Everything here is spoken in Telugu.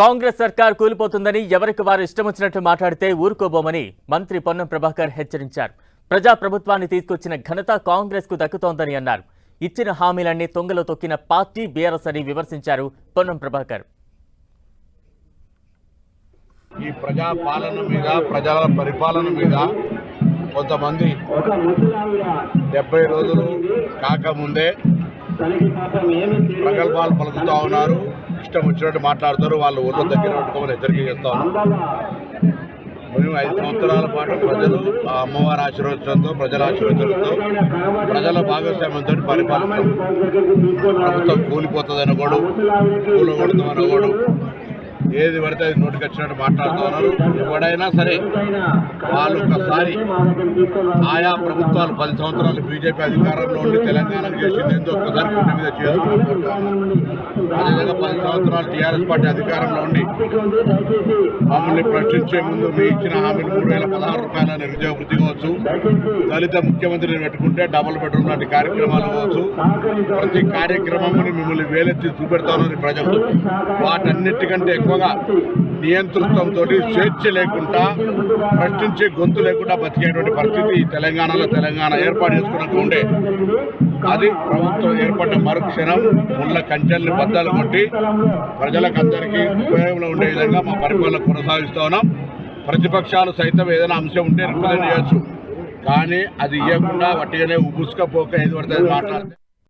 కాంగ్రెస్ సర్కార్ కూలిపోతుందని ఎవరికి వారు ఇష్టం వచ్చినట్టు మాట్లాడితే ఊరుకోబోమని మంత్రి పొన్నం ప్రభాకర్ హెచ్చరించారు. ప్రజా ప్రభుత్వాన్ని తీసుకొచ్చిన ఘనత కాంగ్రెస్కు దక్కుతోందని అన్నారు. ఇచ్చిన హామీలన్నీ తొంగలో తొక్కిన పార్టీ బీఆర్ఎస్ అని విమర్శించారు పొన్నం ప్రభాకర్. ఈ ప్రజా పాలన మీద ప్రజల పరిపాలన మీద కొంతమంది డెబ్బై రోజులు కాకముందే ప్రగల్భాలు పలుకుతూ ఉన్నారు. ఇష్టం వచ్చినట్టు మాట్లాడుతారు వాళ్ళు ఊళ్ళో దగ్గర పెట్టుకోమని హెచ్చరిక చేస్తా మేము ఐదు సంవత్సరాల పాటు ప్రజలు ఆ అమ్మవారి ఆశీర్వచనంతో ప్రజల ఆశీర్వచనంతో ప్రజల భాగస్వామ్యంతో పరిపాలిస్తాం. ప్రభుత్వం కూలిపోతుంది అనకూడదు కూలగొడుతుంది అనకూడదు ఏది పడితే అది నోటికి వచ్చినట్టు మాట్లాడుతున్నారు ఎవడైనా సరే వాళ్ళు ఒకసారి ఆయా ప్రభుత్వాలు పది సంవత్సరాలు బీజేపీ అధికారంలో ఉండి తెలంగాణకు చేసింది ఎందుకు ఒక్కసారి గుండె మీద చేసుకుంటున్నారు అదేవిధంగా పది సంవత్సరాలు టీఆర్ఎస్ పార్టీ అధికారంలో ఉండి మమ్మల్ని ప్రశ్నించే ముందు మీ ఇచ్చిన హామీలు మూడు వేల పదహారు రూపాయల నిరుద్యోగ వృత్తి కావచ్చు. దళిత ముఖ్యమంత్రిని పెట్టుకుంటే డబుల్ బెడ్రూమ్ లాంటి కార్యక్రమాలు కావచ్చు. ప్రతి కార్యక్రమం మిమ్మల్ని వేలెత్తి చూపెడతామని ప్రజలు. వాటన్నిటికంటే బాగా నియంతృత్వంతో స్వేచ్ఛ లేకుండా ప్రశ్నించే గొంతు లేకుండా బతికేటువంటి పరిస్థితి తెలంగాణలో తెలంగాణ ఏర్పాటు చేసుకున్నాక ఉండే. అది ప్రభుత్వం ఏర్పడిన మరుక్షణం ముళ్ళ కంచెల్ని బద్దలు కొట్టి ప్రజలకు అందరికీ ఉపయోగంలో ఉండే విధంగా మా పరిపాలన కొనసాగిస్తూ ఉన్నాం. ప్రతిపక్షాలు సైతం ఏదైనా అంశం ఉంటే రిప్రజెంట్ చేయొచ్చు. కానీ అది ఇవ్వకుండా వట్టిగానే ఉబుసుకపోక ఏది పడుతుంది మాట్లాడితే